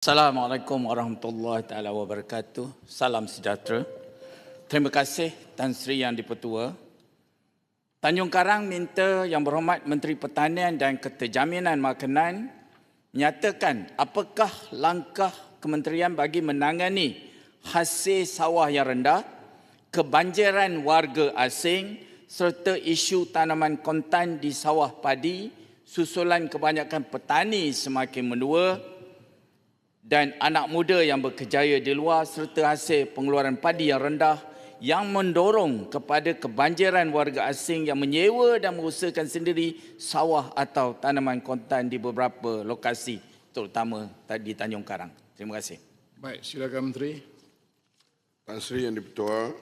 Assalamualaikum warahmatullahi taala wabarakatuh. Salam sejahtera. Terima kasih Tan Sri Yang Dipertua. Tanjung Karang minta Yang Berhormat Menteri Pertanian dan Keterjaminan Makanan menyatakan apakah langkah kementerian bagi menangani hasil sawah yang rendah, kebanjiran warga asing serta isu tanaman kontan di sawah padi susulan kebanyakan petani semakin menua dan anak muda yang berkejaya di luar serta hasil pengeluaran padi yang rendah yang mendorong kepada kebanjiran warga asing yang menyewa dan mengusahakan sendiri sawah atau tanaman kontan di beberapa lokasi terutama di Tanjung Karang. Terima kasih. Baik, silakan Menteri. Tan Sri Yang Dipertua,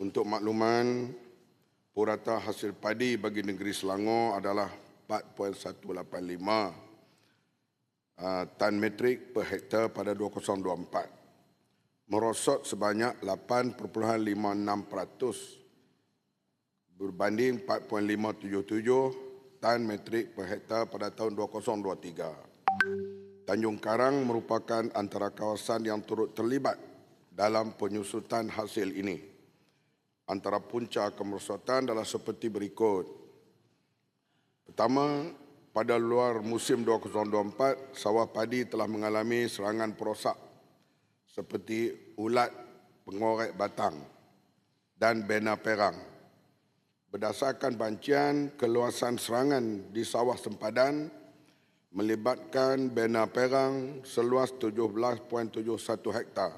untuk makluman, purata hasil padi bagi negeri Selangor adalah 4.185 uh, tan metrik per hektar pada 2024 merosot sebanyak 8.56% berbanding 4.577 tan metrik per hektar pada tahun 2023. Tanjung Karang merupakan antara kawasan yang turut terlibat dalam penyusutan hasil ini. Antara punca kemerosotan adalah seperti berikut. Pertama, pada luar musim 2024, sawah padi telah mengalami serangan perosak seperti ulat pengorek batang dan bena perang. Berdasarkan bancian, keluasan serangan di sawah sempadan melibatkan bena perang seluas 17.71 hektar.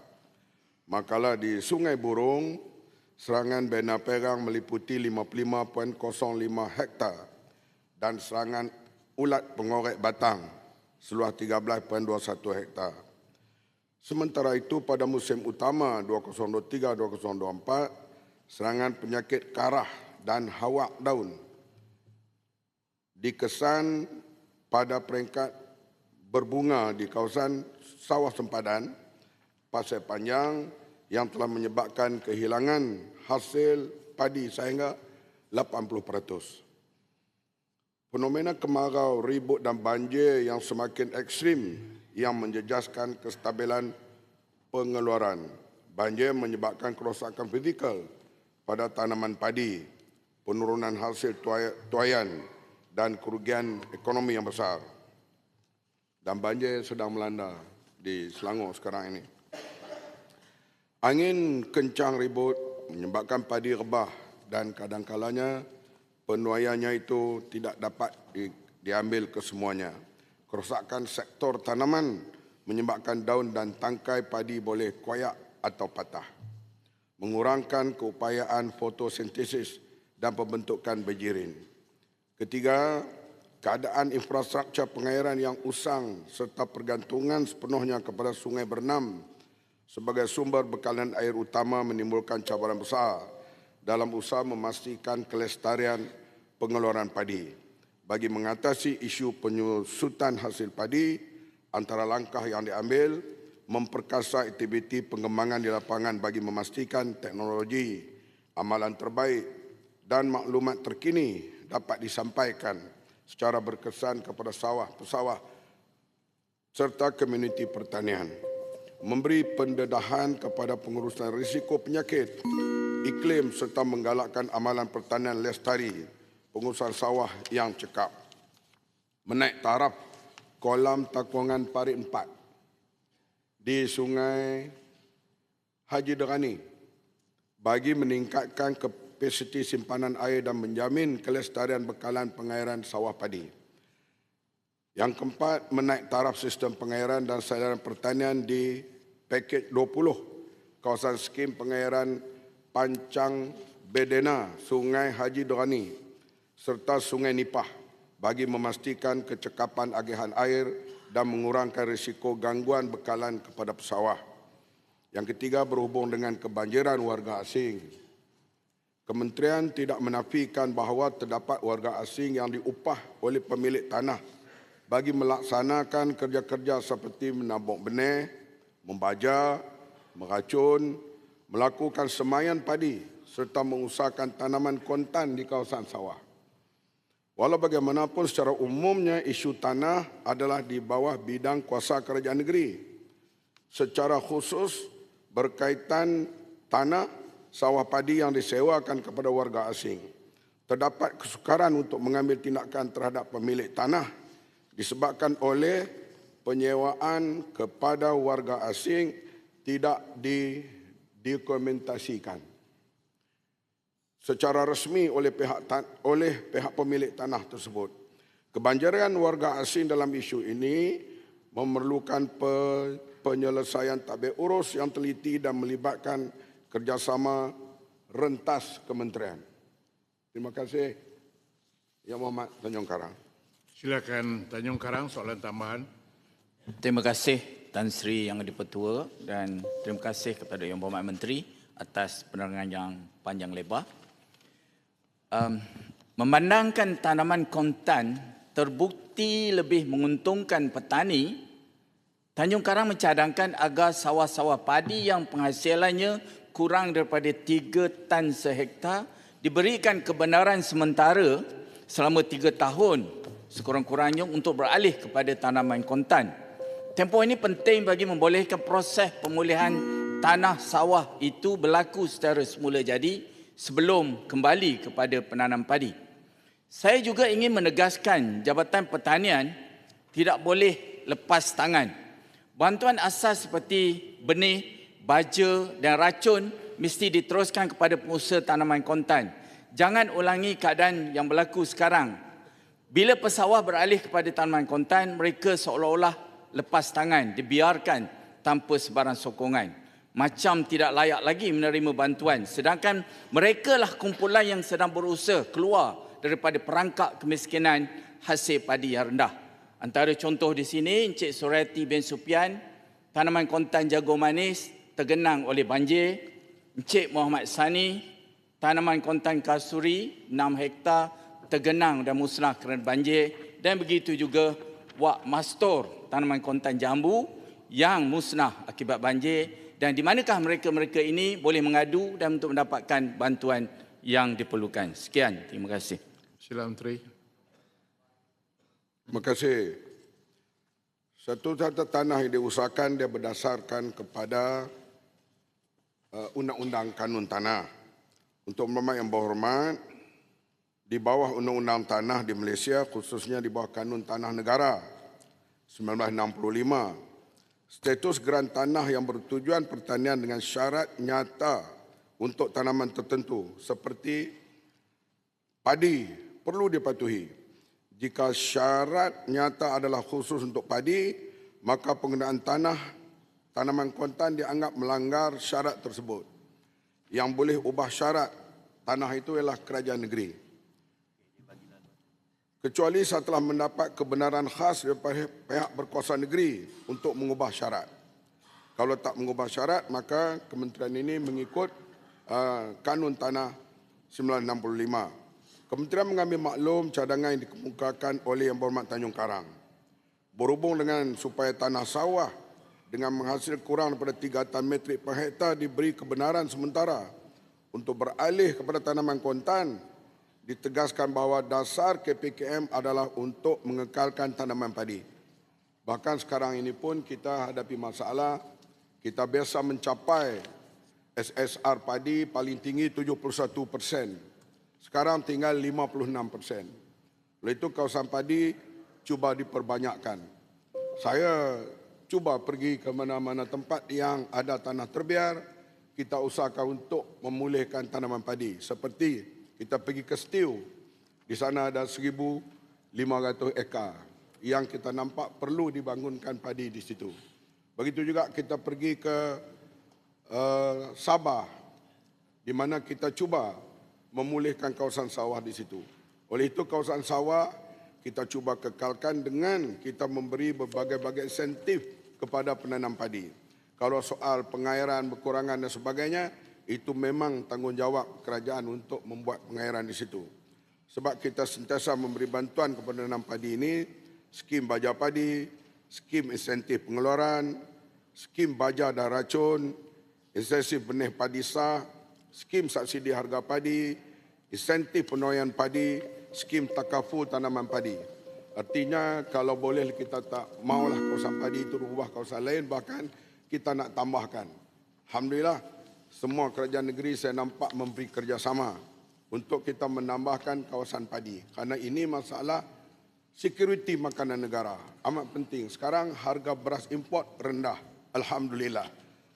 Makalah di Sungai Burung, serangan bena perang meliputi 55.05 hektar dan serangan ulat pengorek batang seluas 13.21 hektar. Sementara itu pada musim utama 2023-2024, serangan penyakit karah dan hawak daun dikesan pada peringkat berbunga di kawasan sawah sempadan pasir panjang yang telah menyebabkan kehilangan hasil padi sehingga 80 peratus. Fenomena kemarau, ribut dan banjir yang semakin ekstrim yang menjejaskan kestabilan pengeluaran. Banjir menyebabkan kerosakan fizikal pada tanaman padi, penurunan hasil tuayan dan kerugian ekonomi yang besar. Dan banjir sedang melanda di Selangor sekarang ini. Angin kencang ribut menyebabkan padi rebah dan kadang-kalanya penuaiannya itu tidak dapat di, diambil kesemuanya. Kerosakan sektor tanaman menyebabkan daun dan tangkai padi boleh koyak atau patah. Mengurangkan keupayaan fotosintesis dan pembentukan bejirin. Ketiga, keadaan infrastruktur pengairan yang usang serta pergantungan sepenuhnya kepada sungai bernam sebagai sumber bekalan air utama menimbulkan cabaran besar dalam usaha memastikan kelestarian pengeluaran padi. Bagi mengatasi isu penyusutan hasil padi, antara langkah yang diambil memperkasa aktiviti pengembangan di lapangan bagi memastikan teknologi, amalan terbaik dan maklumat terkini dapat disampaikan secara berkesan kepada sawah-pesawah serta komuniti pertanian. Memberi pendedahan kepada pengurusan risiko penyakit iklim serta menggalakkan amalan pertanian lestari pengusaha sawah yang cekap. Menaik taraf kolam takungan parit empat di sungai Haji Derani bagi meningkatkan kapasiti simpanan air dan menjamin kelestarian bekalan pengairan sawah padi. Yang keempat, menaik taraf sistem pengairan dan sadaran pertanian di pakej 20 kawasan skim pengairan Pancang Bedena, Sungai Haji Dorani serta Sungai Nipah bagi memastikan kecekapan agihan air dan mengurangkan risiko gangguan bekalan kepada pesawah. Yang ketiga berhubung dengan kebanjiran warga asing. Kementerian tidak menafikan bahawa terdapat warga asing yang diupah oleh pemilik tanah bagi melaksanakan kerja-kerja seperti menabung benih, membaja, meracun, melakukan semayan padi serta mengusahakan tanaman kontan di kawasan sawah. Walau bagaimanapun secara umumnya isu tanah adalah di bawah bidang kuasa kerajaan negeri. Secara khusus berkaitan tanah sawah padi yang disewakan kepada warga asing. Terdapat kesukaran untuk mengambil tindakan terhadap pemilik tanah disebabkan oleh penyewaan kepada warga asing tidak didokumentasikan secara resmi oleh pihak oleh pihak pemilik tanah tersebut. Kebanjiran warga asing dalam isu ini memerlukan pe- penyelesaian tabir urus yang teliti dan melibatkan kerjasama rentas kementerian. Terima kasih. Yang Muhammad Tanjung Karang. Silakan Tanjung Karang soalan tambahan. Terima kasih Tan Sri Yang Dipertua dan terima kasih kepada Yang Berhormat Menteri atas penerangan yang panjang lebar. Um, memandangkan tanaman kontan terbukti lebih menguntungkan petani, Tanjung Karang mencadangkan agar sawah-sawah padi yang penghasilannya kurang daripada 3 tan sehektar diberikan kebenaran sementara selama 3 tahun sekurang-kurangnya untuk beralih kepada tanaman kontan. Tempoh ini penting bagi membolehkan proses pemulihan tanah sawah itu berlaku secara semula jadi sebelum kembali kepada penanam padi. Saya juga ingin menegaskan Jabatan Pertanian tidak boleh lepas tangan. Bantuan asas seperti benih, baja dan racun mesti diteruskan kepada pengusaha tanaman kontan. Jangan ulangi keadaan yang berlaku sekarang. Bila pesawah beralih kepada tanaman kontan, mereka seolah-olah lepas tangan, dibiarkan tanpa sebarang sokongan macam tidak layak lagi menerima bantuan sedangkan mereka lah kumpulan yang sedang berusaha keluar daripada perangkap kemiskinan hasil padi yang rendah. Antara contoh di sini Encik Surati bin Supian tanaman kontan jago manis tergenang oleh banjir. Encik Muhammad Sani tanaman kontan kasuri 6 hektar tergenang dan musnah kerana banjir dan begitu juga Wak Mastor tanaman kontan jambu yang musnah akibat banjir dan di manakah mereka-mereka ini boleh mengadu dan untuk mendapatkan bantuan yang diperlukan. Sekian, terima kasih. Sila Menteri. Terima kasih. Satu tata tanah yang diusahakan dia berdasarkan kepada uh, undang-undang kanun tanah. Untuk Mama yang berhormat, di bawah undang-undang tanah di Malaysia, khususnya di bawah kanun tanah negara 1965, status geran tanah yang bertujuan pertanian dengan syarat nyata untuk tanaman tertentu seperti padi perlu dipatuhi. Jika syarat nyata adalah khusus untuk padi, maka penggunaan tanah tanaman kontan dianggap melanggar syarat tersebut. Yang boleh ubah syarat tanah itu ialah kerajaan negeri. Kecuali setelah mendapat kebenaran khas daripada pihak berkuasa negeri untuk mengubah syarat. Kalau tak mengubah syarat, maka kementerian ini mengikut uh, kanun tanah 1965. Kementerian mengambil maklum cadangan yang dikemukakan oleh Yang Berhormat Tanjung Karang. Berhubung dengan supaya tanah sawah dengan menghasil kurang daripada 3 tan metrik per hektar diberi kebenaran sementara untuk beralih kepada tanaman kontan, ditegaskan bahawa dasar KPKM adalah untuk mengekalkan tanaman padi. Bahkan sekarang ini pun kita hadapi masalah, kita biasa mencapai SSR padi paling tinggi 71 persen sekarang tinggal 56 persen. Oleh itu kawasan padi cuba diperbanyakkan. Saya cuba pergi ke mana-mana tempat yang ada tanah terbiar, kita usahakan untuk memulihkan tanaman padi. Seperti kita pergi ke Stiu, di sana ada 1,500 ekar yang kita nampak perlu dibangunkan padi di situ. Begitu juga kita pergi ke uh, Sabah, di mana kita cuba memulihkan kawasan sawah di situ. Oleh itu kawasan sawah kita cuba kekalkan dengan kita memberi berbagai-bagai insentif kepada penanam padi. Kalau soal pengairan berkurangan dan sebagainya, itu memang tanggungjawab kerajaan untuk membuat pengairan di situ. Sebab kita sentiasa memberi bantuan kepada penanam padi ini, skim baja padi, skim insentif pengeluaran, skim baja dan racun, insentif benih padi sah, skim subsidi harga padi, insentif penuaian padi, skim takaful tanaman padi. Artinya kalau boleh kita tak maulah kawasan padi itu berubah kawasan lain bahkan kita nak tambahkan. Alhamdulillah semua kerajaan negeri saya nampak memberi kerjasama untuk kita menambahkan kawasan padi. Karena ini masalah security makanan negara. Amat penting. Sekarang harga beras import rendah. Alhamdulillah.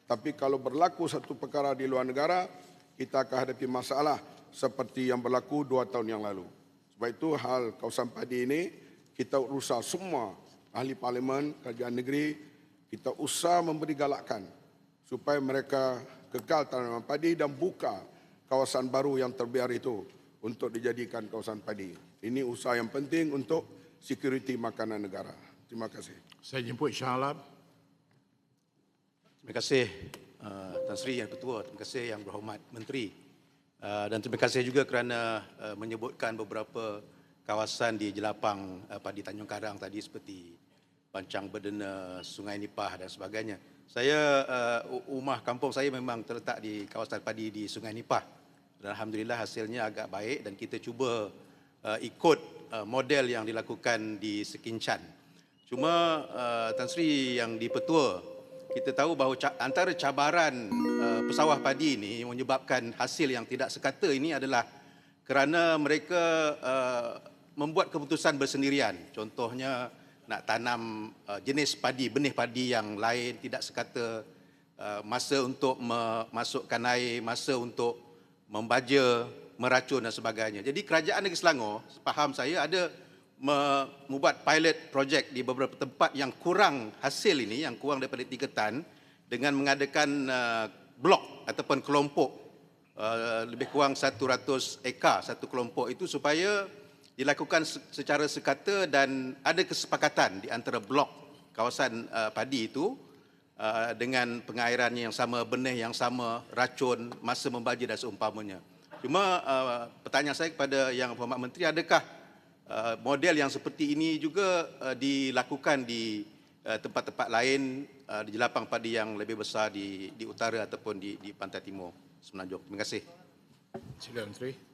Tapi kalau berlaku satu perkara di luar negara, kita akan hadapi masalah seperti yang berlaku dua tahun yang lalu. Sebab itu hal kawasan padi ini, kita usaha semua ahli parlimen, kerajaan negeri, kita usaha memberi galakan supaya mereka kekal tanaman padi dan buka kawasan baru yang terbiar itu untuk dijadikan kawasan padi. Ini usaha yang penting untuk security makanan negara. Terima kasih. Saya jemput Shah Alam. Terima kasih uh, Tan Sri Yang Ketua, terima kasih Yang Berhormat Menteri. Uh, dan terima kasih juga kerana uh, menyebutkan beberapa kawasan di jelapang uh, padi Tanjung Karang tadi seperti Pancang Berdena, Sungai Nipah dan sebagainya. Saya uh, rumah kampung saya memang terletak di kawasan padi di Sungai Nipah. Dan alhamdulillah hasilnya agak baik dan kita cuba uh, ikut uh, model yang dilakukan di Sekincan. Cuma uh, Tan Sri yang dipetua kita tahu bahawa ca- antara cabaran uh, pesawah padi ini menyebabkan hasil yang tidak sekata ini adalah kerana mereka uh, membuat keputusan bersendirian. Contohnya nak tanam uh, jenis padi, benih padi yang lain tidak sekata uh, masa untuk memasukkan air, masa untuk membaja, meracun dan sebagainya. Jadi kerajaan negeri Selangor, faham saya ada me- membuat pilot project di beberapa tempat yang kurang hasil ini, yang kurang daripada 3 tan dengan mengadakan uh, blok ataupun kelompok uh, lebih kurang 100 ekar satu kelompok itu supaya dilakukan se- secara sekata dan ada kesepakatan di antara blok kawasan uh, padi itu uh, dengan pengairannya yang sama, benih yang sama, racun, masa membaja dan seumpamanya. Cuma uh, pertanyaan saya kepada Yang Berhormat Menteri, adakah uh, model yang seperti ini juga uh, dilakukan di uh, tempat-tempat lain uh, di jelapang padi yang lebih besar di di utara ataupun di di pantai timur Semenanjung. Terima kasih. Sila Menteri.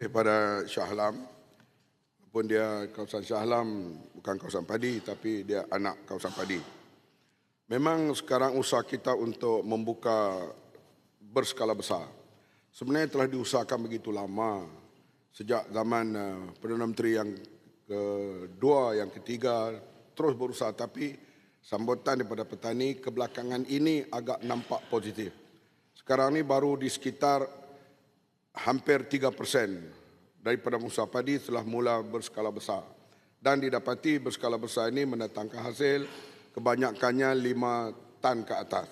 Kepada Shah Alam, walaupun dia kawasan Shah Alam bukan kawasan padi tapi dia anak kawasan padi. Memang sekarang usaha kita untuk membuka berskala besar. Sebenarnya telah diusahakan begitu lama sejak zaman uh, Perdana Menteri yang kedua, yang ketiga terus berusaha tapi sambutan daripada petani kebelakangan ini agak nampak positif. Sekarang ni baru di sekitar hampir 3% daripada musa padi telah mula berskala besar. Dan didapati berskala besar ini mendatangkan hasil kebanyakannya 5 tan ke atas.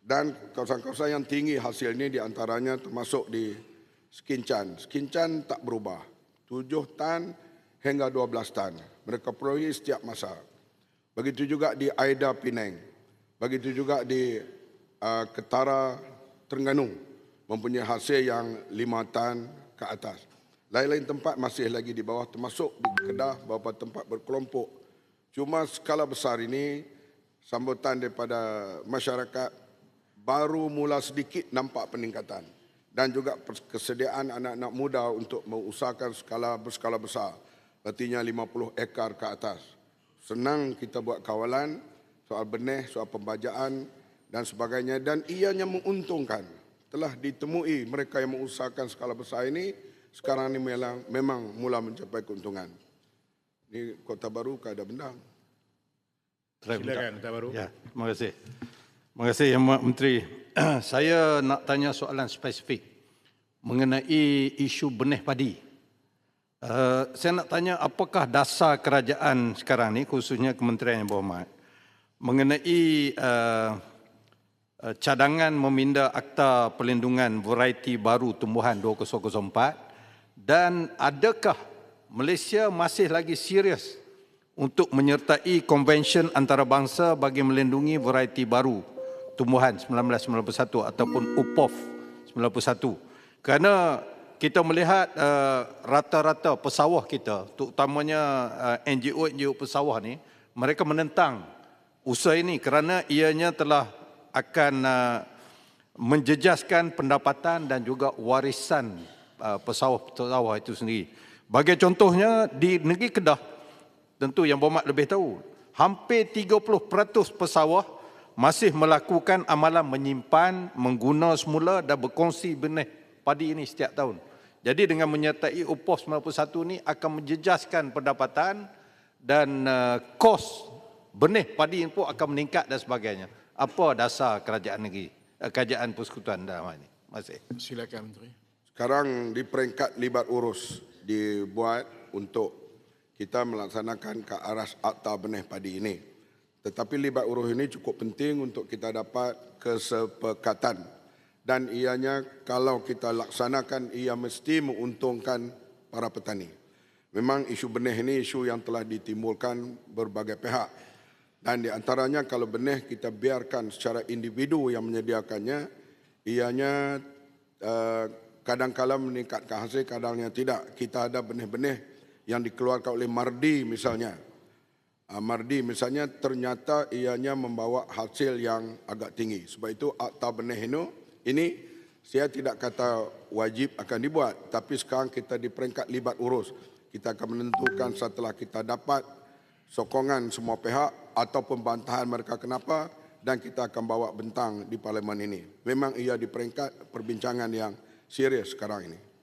Dan kawasan-kawasan yang tinggi hasil ini diantaranya termasuk di Skincan. Skincan tak berubah. 7 tan hingga 12 tan. Mereka perolehi setiap masa. Begitu juga di Aida Penang. Begitu juga di uh, Ketara Terengganu mempunyai hasil yang 5 tan ke atas. Lain-lain tempat masih lagi di bawah termasuk di Kedah beberapa tempat berkelompok. Cuma skala besar ini sambutan daripada masyarakat baru mula sedikit nampak peningkatan dan juga kesediaan anak-anak muda untuk mengusahakan skala berskala besar artinya 50 ekar ke atas. Senang kita buat kawalan soal benih, soal pembajaan dan sebagainya dan ianya menguntungkan. Telah ditemui mereka yang mengusahakan skala besar ini sekarang ini memang, memang mula mencapai keuntungan. Ini kota baru keadaan bendang. Silakan, Kota Baru. Ya, terima kasih. Terima kasih Yang Berhormat Menteri. Saya nak tanya soalan spesifik mengenai isu benih padi. Uh, saya nak tanya apakah dasar kerajaan sekarang ni khususnya Kementerian Yang Berhormat mengenai uh, cadangan meminda Akta Perlindungan Variety Baru Tumbuhan 2004 dan adakah Malaysia masih lagi serius untuk menyertai konvensyen antarabangsa bagi melindungi variety baru tumbuhan 1991 ataupun UPOF 91 kerana kita melihat uh, rata-rata pesawah kita terutamanya uh, NGO-NGO pesawah ni mereka menentang usaha ini kerana ianya telah akan uh, menjejaskan pendapatan dan juga warisan uh, pesawah-pesawah itu sendiri. Bagi contohnya di negeri Kedah, tentu yang berhormat lebih tahu, hampir 30% pesawah masih melakukan amalan menyimpan, mengguna semula dan berkongsi benih padi ini setiap tahun. Jadi dengan menyertai UPOS 91 ini akan menjejaskan pendapatan dan uh, kos benih padi ini pun akan meningkat dan sebagainya. Apa dasar kerajaan negeri, uh, kerajaan persekutuan dalam hal ini? Kasih. Silakan Menteri. Sekarang di peringkat libat urus dibuat untuk kita melaksanakan ke arah akta benih padi ini. Tetapi libat urus ini cukup penting untuk kita dapat kesepakatan dan ianya kalau kita laksanakan ia mesti menguntungkan para petani. Memang isu benih ini isu yang telah ditimbulkan berbagai pihak. Dan di antaranya kalau benih kita biarkan secara individu yang menyediakannya, ianya uh, kadang-kala meningkatkan hasil, kadangnya tidak. Kita ada benih-benih yang dikeluarkan oleh Mardi misalnya. Uh, Mardi misalnya ternyata ianya membawa hasil yang agak tinggi. Sebab itu akta benih ini, ini saya tidak kata wajib akan dibuat. Tapi sekarang kita di peringkat libat urus. Kita akan menentukan setelah kita dapat sokongan semua pihak atau pembantahan mereka kenapa dan kita akan bawa bentang di parlimen ini. Memang ia di peringkat perbincangan yang serius sekarang ini.